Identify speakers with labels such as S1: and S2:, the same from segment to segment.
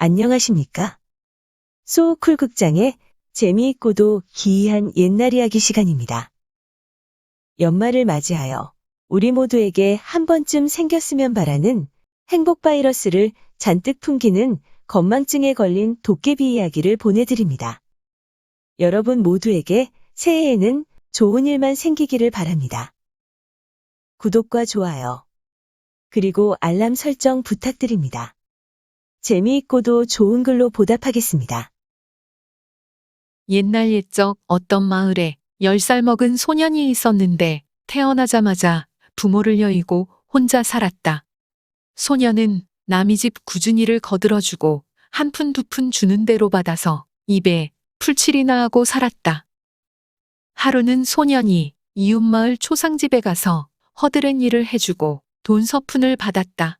S1: 안녕하십니까? 소쿨 극장의 재미있고도 기이한 옛날 이야기 시간입니다. 연말을 맞이하여 우리 모두에게 한 번쯤 생겼으면 바라는 행복 바이러스를 잔뜩 풍기는 건망증에 걸린 도깨비 이야기를 보내드립니다. 여러분 모두에게 새해에는 좋은 일만 생기기를 바랍니다. 구독과 좋아요, 그리고 알람 설정 부탁드립니다. 재미있고도 좋은 글로 보답하겠습니다.
S2: 옛날 옛적 어떤 마을에 10살 먹은 소년이 있었는데 태어나자마자 부모를 여의고 혼자 살았다. 소년은 남의 집 구준이를 거들어주고 한 푼 두 푼 주는 대로 받아서 입에 풀칠이나 하고 살았다. 하루는 소년이 이웃마을 초상집에 가서 허드렛 일을 해주고 돈 서푼을 받았다.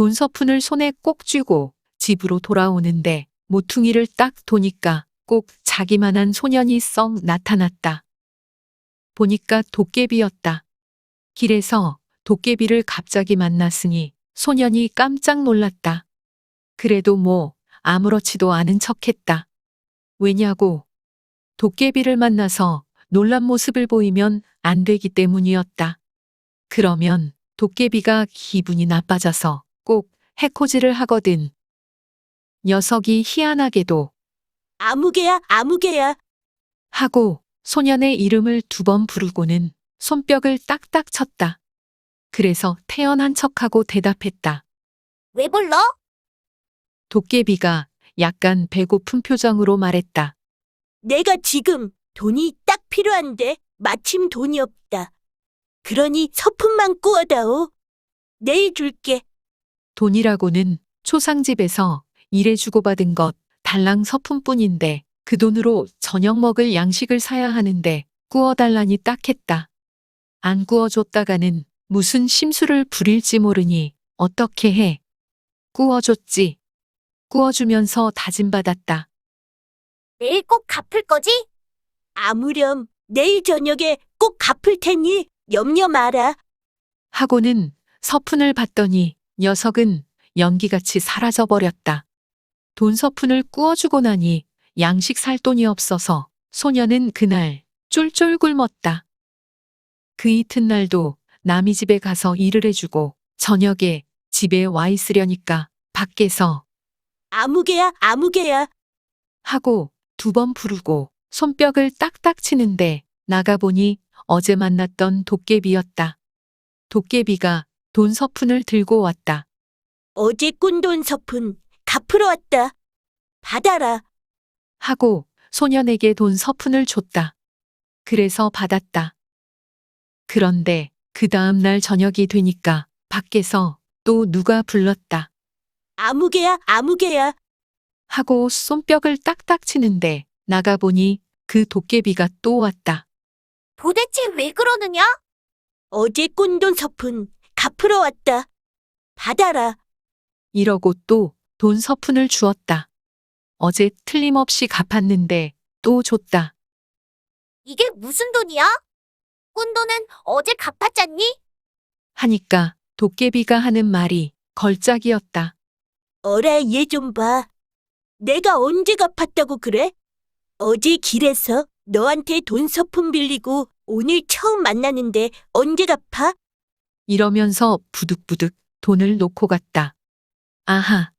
S2: 돈 서푼을 손에 꼭 쥐고 집으로 돌아오는데 모퉁이를 딱 도니까 꼭 자기만한 소년이 썩 나타났다. 보니까 도깨비였다. 길에서 도깨비를 갑자기 만났으니 소년이 깜짝 놀랐다. 그래도 뭐 아무렇지도 않은 척했다. 왜냐고 도깨비를 만나서 놀란 모습을 보이면 안 되기 때문이었다. 그러면 도깨비가 기분이 나빠져서 꼭 해코지를 하거든. 녀석이 희한하게도
S3: 아무개야, 아무개야.
S2: 하고 소년의 이름을 두 번 부르고는 손뼉을 딱딱 쳤다. 그래서 태연한 척하고 대답했다.
S3: 왜 불러?
S2: 도깨비가 약간 배고픈 표정으로 말했다.
S3: 내가 지금 돈이 딱 필요한데 마침 돈이 없다. 그러니 서푼만 꾸어다오. 내일 줄게.
S2: 돈이라고는 초상집에서 일해 주고받은 것 달랑 서푼뿐인데 그 돈으로 저녁 먹을 양식을 사야 하는데 구워달라니 딱했다. 안 구워줬다가는 무슨 심술을 부릴지 모르니 어떻게 해. 구워줬지. 구워주면서 다짐받았다.
S3: 내일 꼭 갚을 거지? 아무렴 내일 저녁에 꼭 갚을 테니 염려 마라.
S2: 하고는 서푼을 받더니 녀석은 연기같이 사라져버렸다. 돈 서푼을 꾸어주고 나니 양식 살 돈이 없어서 소녀는 그날 쫄쫄 굶었다. 그 이튿날도 남이 집에 가서 일을 해주고 저녁에 집에 와 있으려니까 밖에서
S3: 아무개야, 아무개야.
S2: 하고 두 번 부르고 손뼉을 딱딱 치는데 나가보니 어제 만났던 도깨비였다. 도깨비가 돈 서푼을 들고 왔다.
S3: 어제 꾼 돈 서푼 갚으러 왔다. 받아라.
S2: 하고 소년에게 돈 서푼을 줬다. 그래서 받았다. 그런데 그 다음 날 저녁이 되니까 밖에서 또 누가 불렀다.
S3: 아무개야, 아무개야.
S2: 하고 손뼉을 딱딱 치는데 나가보니 그 도깨비가 또 왔다.
S3: 도대체 왜 그러느냐? 어제 꾼 돈 서푼 갚으러 왔다. 받아라.
S2: 이러고 또 돈 서푼을 주었다. 어제 틀림없이 갚았는데 또 줬다.
S3: 이게 무슨 돈이야? 꾼 돈은 어제 갚았잖니?
S2: 하니까 도깨비가 하는 말이 걸작이었다.
S3: 어라 얘 좀 봐. 내가 언제 갚았다고 그래? 어제 길에서 너한테 돈 서푼 빌리고 오늘 처음 만나는데 언제 갚아?
S2: 이러면서 부득부득 돈을 놓고 갔다. 아하.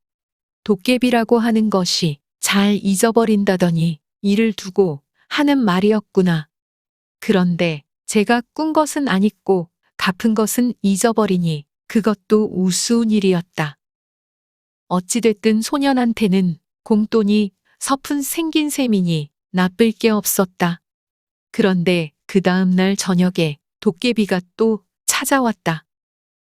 S2: 도깨비라고 하는 것이 잘 잊어버린다더니 이를 두고 하는 말이었구나. 그런데 제가 꾼 것은 아니고 갚은 것은 잊어버리니 그것도 우스운 일이었다. 어찌됐든 소년한테는 공돈이 서푼 생긴 셈이니 나쁠 게 없었다. 그런데 그 다음날 저녁에 도깨비가 또 찾아왔다.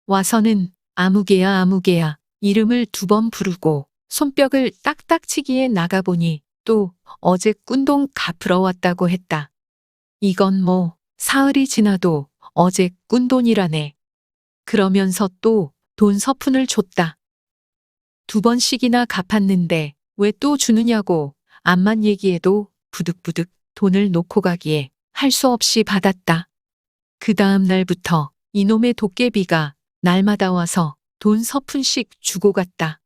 S2: 와서는 아무개야 아무개야 이름을 두 번 부르고 손뼉을 딱딱 치기에 나가보니 또 어제 꾼돈 갚으러 왔다고 했다. 이건 뭐 사흘이 지나도 어제 꾼돈이라네. 그러면서 또 돈 서푼을 줬다. 두 번씩이나 갚았는데 왜 또 주느냐고 암만 얘기해도 부득부득 돈을 놓고 가기에 할 수 없이 받았다. 그 다음 날부터 이놈의 도깨비가 날마다 와서 돈 서푼씩 주고 갔다.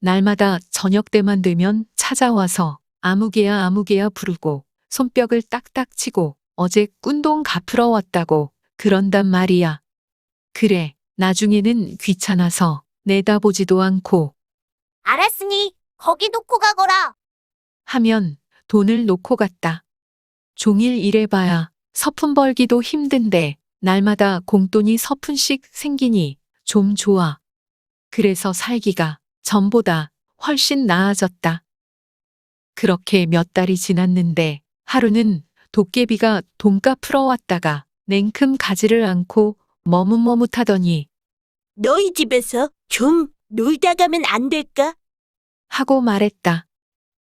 S2: 날마다 저녁 때만 되면 찾아와서 아무개야 아무개야 부르고 손뼉을 딱딱 치고 어제 꾼돈 갚으러 왔다고 그런단 말이야. 그래, 나중에는 귀찮아서 내다보지도 않고
S3: 알았으니 거기 놓고 가거라.
S2: 하면 돈을 놓고 갔다. 종일 일해봐야 서푼 벌기도 힘든데 날마다 공돈이 서푼씩 생기니 좀 좋아. 그래서 살기가 전보다 훨씬 나아졌다. 그렇게 몇 달이 지났는데 하루는 도깨비가 돈값 풀어 왔다가 냉큼 가지를 않고 머뭇머뭇하더니
S3: 너희 집에서 좀 놀다 가면 안 될까?
S2: 하고 말했다.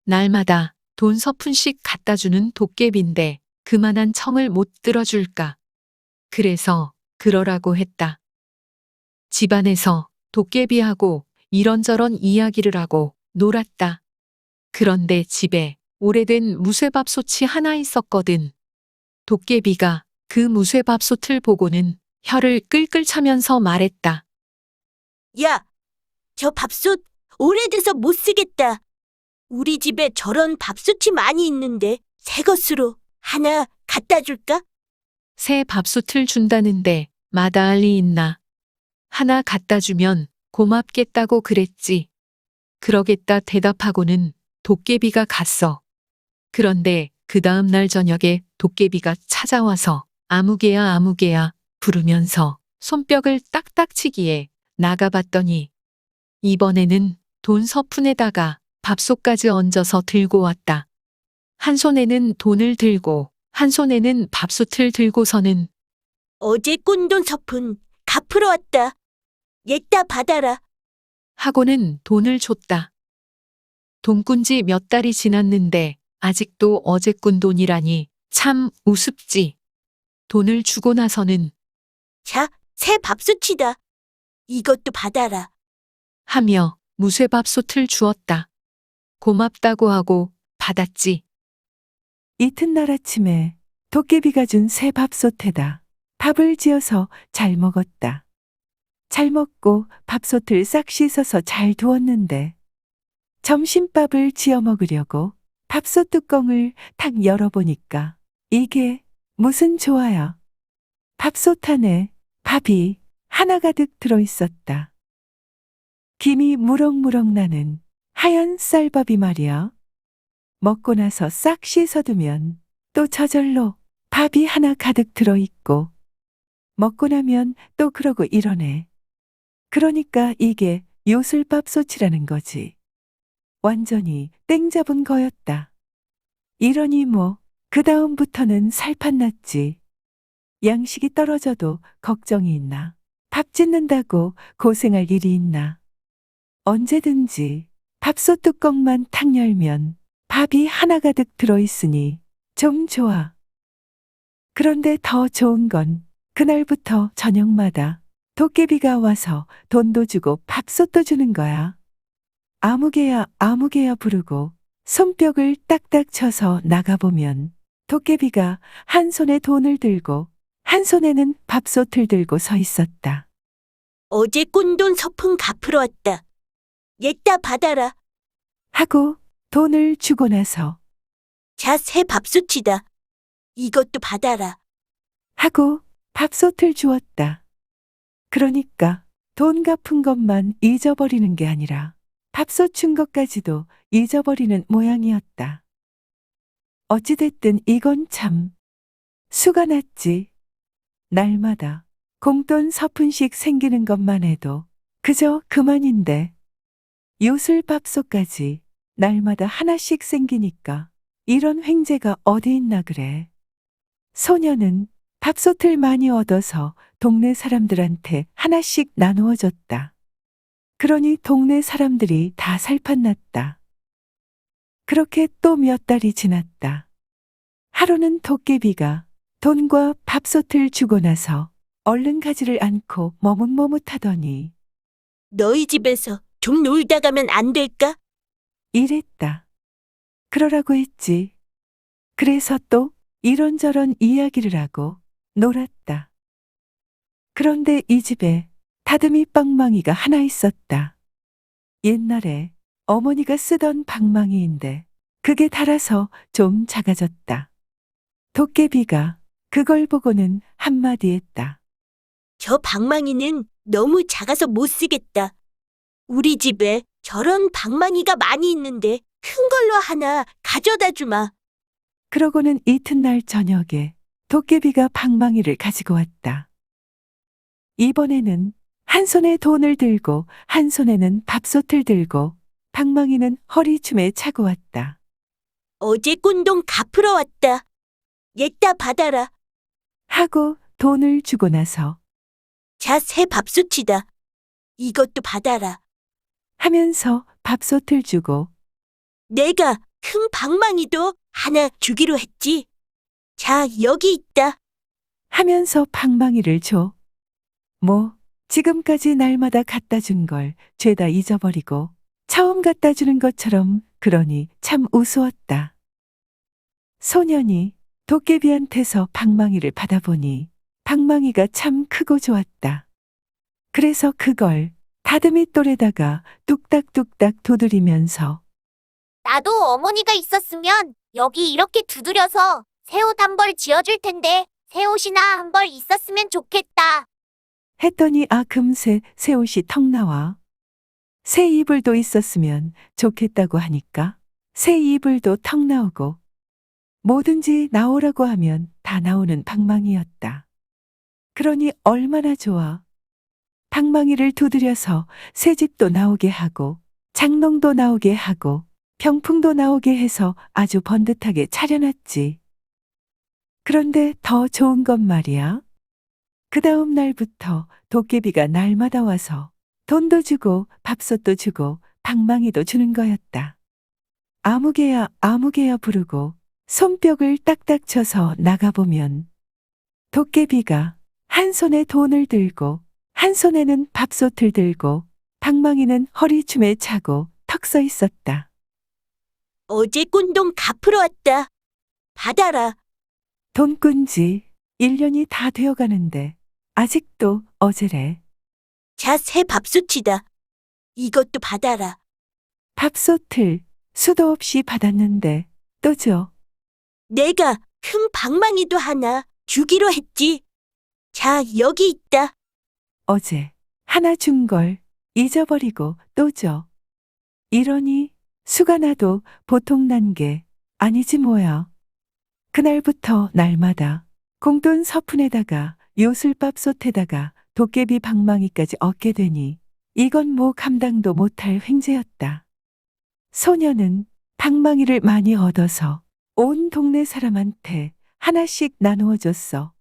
S2: 날마다 돈 서푼씩 갖다 주는 도깨비인데 그만한 청을 못 들어줄까. 그래서 그러라고 했다. 집안에서 도깨비하고 이런저런 이야기를 하고 놀았다. 그런데 집에 오래된 무쇠밥솥이 하나 있었거든. 도깨비가 그 무쇠밥솥을 보고는 혀를 끌끌 차면서 말했다.
S3: 야, 저 밥솥 오래돼서 못 쓰겠다. 우리 집에 저런 밥솥이 많이 있는데 새 것으로 하나 갖다 줄까?
S2: 새 밥솥을 준다는데 마다알리 있나. 하나 갖다 주면 고맙겠다고 그랬지. 그러겠다 대답하고는 도깨비가 갔어. 그런데 그 다음 날 저녁에 도깨비가 찾아와서 아무개야 아무개야 부르면서 손뼉을 딱딱 치기에 나가봤더니 이번에는 돈 서푼에다가 밥솥까지 얹어서 들고 왔다. 한 손에는 돈을 들고 한 손에는 밥솥을 들고서는
S3: 어제 꾼돈 서푼 갚으러 왔다. 얘따 받아라.
S2: 하고는 돈을 줬다. 돈꾼 지 몇 달이 지났는데 아직도 어제 꾼 돈이라니 참 우습지. 돈을 주고 나서는
S3: 자, 새 밥솥이다. 이것도 받아라.
S2: 하며 무쇠밥솥을 주었다. 고맙다고 하고 받았지.
S4: 이튿날 아침에 도깨비가 준 새 밥솥에다 밥을 지어서 잘 먹었다. 잘 먹고 밥솥을 싹 씻어서 잘 두었는데 점심밥을 지어 먹으려고 밥솥 뚜껑을 탁 열어보니까 이게 무슨 좋아요. 밥솥 안에 밥이 하나 가득 들어 있었다. 김이 무럭무럭 나는 하얀 쌀밥이 말이야. 먹고 나서 싹 씻어두면 또 저절로 밥이 하나 가득 들어있고 먹고 나면 또 그러고 이러네. 그러니까 이게 요술밥솥이라는 거지. 완전히 땡 잡은 거였다. 이러니 뭐, 그 다음부터는 살판 났지. 양식이 떨어져도 걱정이 있나. 밥 짓는다고 고생할 일이 있나. 언제든지 밥솥 뚜껑만 탁 열면 밥이 하나 가득 들어있으니 좀 좋아. 그런데 더 좋은 건 그날부터 저녁마다 도깨비가 와서 돈도 주고 밥솥도 주는 거야. 아무개야 아무개야 부르고 손뼉을 딱딱 쳐서 나가보면 도깨비가 한 손에 돈을 들고 한 손에는 밥솥을 들고 서 있었다.
S3: 어제 꾼돈 서푼 갚으러 왔다. 얘따 받아라.
S4: 하고 돈을 주고 나서
S3: 자, 새 밥솥이다. 이것도 받아라.
S4: 하고 밥솥을 주었다. 그러니까 돈 갚은 것만 잊어버리는 게 아니라 밥솥 준 것까지도 잊어버리는 모양이었다. 어찌됐든 이건 참 수가 났지. 날마다 공돈 서푼씩 생기는 것만 해도 그저 그만인데 요술 밥솥까지 날마다 하나씩 생기니까 이런 횡재가 어디 있나 그래. 소녀는 밥솥을 많이 얻어서 동네 사람들한테 하나씩 나누어 줬다. 그러니 동네 사람들이 다 살판났다. 그렇게 또 몇 달이 지났다. 하루는 도깨비가 돈과 밥솥을 주고 나서 얼른 가지를 않고 머뭇머뭇하더니
S3: 너희 집에서 좀 놀다 가면 안 될까?
S4: 이랬다. 그러라고 했지. 그래서 또 이런저런 이야기를 하고 놀았다. 그런데 이 집에 다듬이 빵망이가 하나 있었다. 옛날에 어머니가 쓰던 방망이인데 그게 닳아서 좀 작아졌다. 도깨비가 그걸 보고는 한마디 했다.
S3: 저 방망이는 너무 작아서 못 쓰겠다. 우리 집에 저런 방망이가 많이 있는데 큰 걸로 하나 가져다 주마.
S4: 그러고는 이튿날 저녁에 도깨비가 방망이를 가지고 왔다. 이번에는 한 손에 돈을 들고 한 손에는 밥솥을 들고 방망이는 허리춤에 차고 왔다.
S3: 어제 꼰동 갚으러 왔다. 얘따 받아라.
S4: 하고 돈을 주고 나서
S3: 자, 새 밥솥이다. 이것도 받아라.
S4: 하면서 밥솥을 주고
S3: 내가 큰 방망이도 하나 주기로 했지. 자, 여기 있다.
S4: 하면서 방망이를 줘. 뭐, 지금까지 날마다 갖다 준 걸 죄다 잊어버리고 처음 갖다 주는 것처럼 그러니 참 우스웠다. 소년이 도깨비한테서 방망이를 받아보니 방망이가 참 크고 좋았다. 그래서 그걸 다듬이 돌에다가 뚝딱뚝딱 두드리면서
S5: 나도 어머니가 있었으면 여기 이렇게 두드려서 새 옷 한 벌 지어줄 텐데 새 옷이나 한 벌 있었으면 좋겠다.
S4: 했더니 아 금세 새 옷이 턱 나와. 새 이불도 있었으면 좋겠다고 하니까 새 이불도 턱 나오고 뭐든지 나오라고 하면 다 나오는 방망이였다. 그러니 얼마나 좋아. 방망이를 두드려서 새 집도 나오게 하고 장롱도 나오게 하고 병풍도 나오게 해서 아주 번듯하게 차려놨지. 그런데 더 좋은 건 말이야. 그 다음 날부터 도깨비가 날마다 와서 돈도 주고 밥솥도 주고 방망이도 주는 거였다. 아무개야 아무개야 부르고 손뼉을 딱딱 쳐서 나가보면 도깨비가 한 손에 돈을 들고 한 손에는 밥솥을 들고 방망이는 허리춤에 차고 턱 서 있었다.
S3: 어제 꼰동 갚으러 왔다. 받아라.
S4: 돈 꾼지 1년이 다 되어 가는데 아직도 어제래.
S3: 자, 새 밥솥이다. 이것도 받아라.
S4: 밥솥을 수도 없이 받았는데 또 줘.
S3: 내가 큰 방망이도 하나 주기로 했지. 자, 여기 있다.
S4: 어제 하나 준 걸 잊어버리고 또 줘. 이러니 수가 나도 보통 난 게 아니지 뭐야. 그날부터 날마다 공돈 서푼에다가 요술밥솥에다가 도깨비 방망이까지 얻게 되니 이건 뭐 감당도 못할 횡재였다. 소녀는 방망이를 많이 얻어서 온 동네 사람한테 하나씩 나누어 줬어.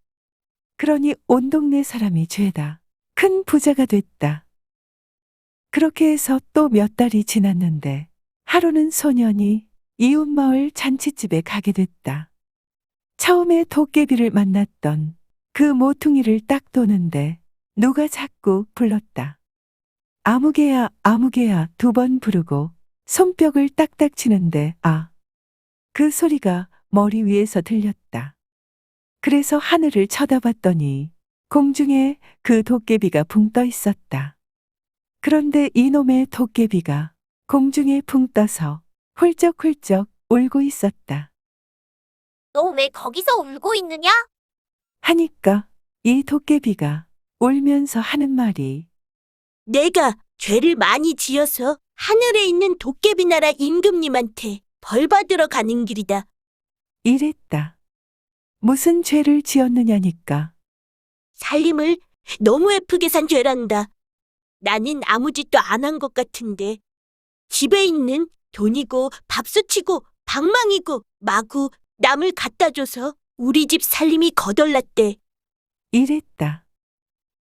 S4: 그러니 온 동네 사람이 죄다 큰 부자가 됐다. 그렇게 해서 또 몇 달이 지났는데 하루는 소년이 이웃마을 잔치집에 가게 됐다. 처음에 도깨비를 만났던 그 모퉁이를 딱 도는데 누가 자꾸 불렀다. 아무개야 아무개야 두 번 부르고 손뼉을 딱딱 치는데 아, 그 소리가 머리 위에서 들렸다. 그래서 하늘을 쳐다봤더니 공중에 그 도깨비가 붕 떠 있었다. 그런데 이놈의 도깨비가 공중에 붕 떠서 훌쩍훌쩍 울고 있었다.
S5: 너 왜 거기서 울고 있느냐?
S4: 하니까 이 도깨비가 울면서 하는 말이
S3: 내가 죄를 많이 지어서 하늘에 있는 도깨비 나라 임금님한테 벌 받으러 가는 길이다.
S4: 이랬다. 무슨 죄를 지었느냐니까.
S3: 살림을 너무 애프게 산 죄란다. 나는 아무 짓도 안 한 것 같은데 집에 있는 돈이고 밥솥이고 방망이고 마구 남을 갖다 줘서 우리 집 살림이 거덜났대.
S4: 이랬다.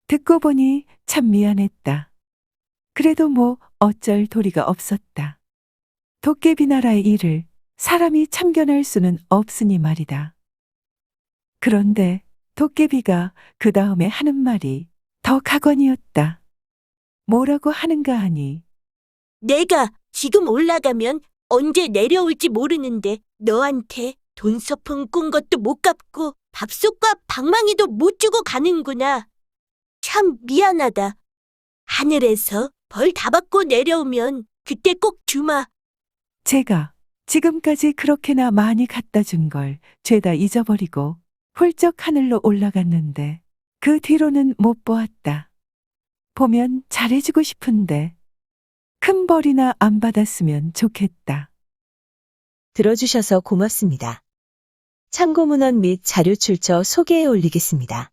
S4: 듣고 보니 참 미안했다. 그래도 뭐 어쩔 도리가 없었다. 도깨비 나라의 일을 사람이 참견할 수는 없으니 말이다. 그런데 도깨비가 그 다음에 하는 말이 더 가관이었다. 뭐라고 하는가 하니
S3: 내가 지금 올라가면 언제 내려올지 모르는데 너한테 돈 서푼 꾼 것도 못 갚고 밥솥과 방망이도 못 주고 가는구나. 참 미안하다. 하늘에서 벌 다 받고 내려오면 그때 꼭 주마.
S4: 제가 지금까지 그렇게나 많이 갖다 준 걸 죄다 잊어버리고 훌쩍 하늘로 올라갔는데 그 뒤로는 못 보았다. 보면 잘해주고 싶은데 큰 벌이나 안 받았으면 좋겠다.
S1: 들어주셔서 고맙습니다. 참고문헌 및 자료 출처 소개해 올리겠습니다.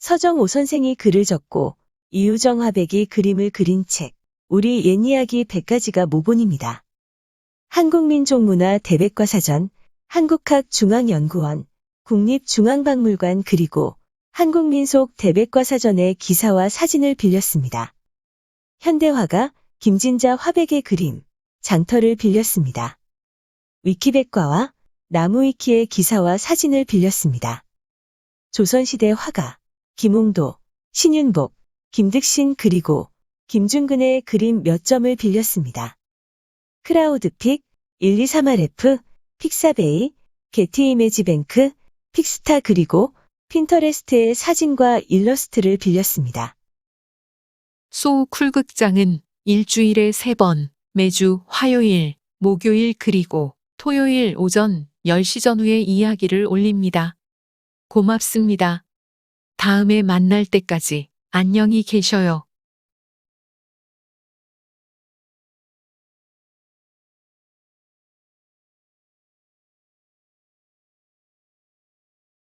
S1: 서정 오 선생이 글을 적고 이유정 화백이 그림을 그린 책, 우리 옛 이야기 100가지가 모본입니다. 한국민족문화 대백과사전, 한국학중앙연구원, 국립중앙박물관 그리고 한국민속 대백과 사전의 기사와 사진을 빌렸습니다. 현대화가 김진자 화백의 그림, 장터를 빌렸습니다. 위키백과와 나무위키의 기사와 사진을 빌렸습니다. 조선시대 화가 김홍도, 신윤복, 김득신 그리고 김중근의 그림 몇 점을 빌렸습니다. 크라우드픽, 123RF, 픽사베이, 게티이메지뱅크, 픽스타 그리고 핀터레스트의 사진과 일러스트를 빌렸습니다.
S2: 소 쿨극장은 일주일에 세 번, 매주 화요일, 목요일 그리고 토요일 오전 10시 전후에 이야기를 올립니다. 고맙습니다. 다음에 만날 때까지 안녕히 계셔요.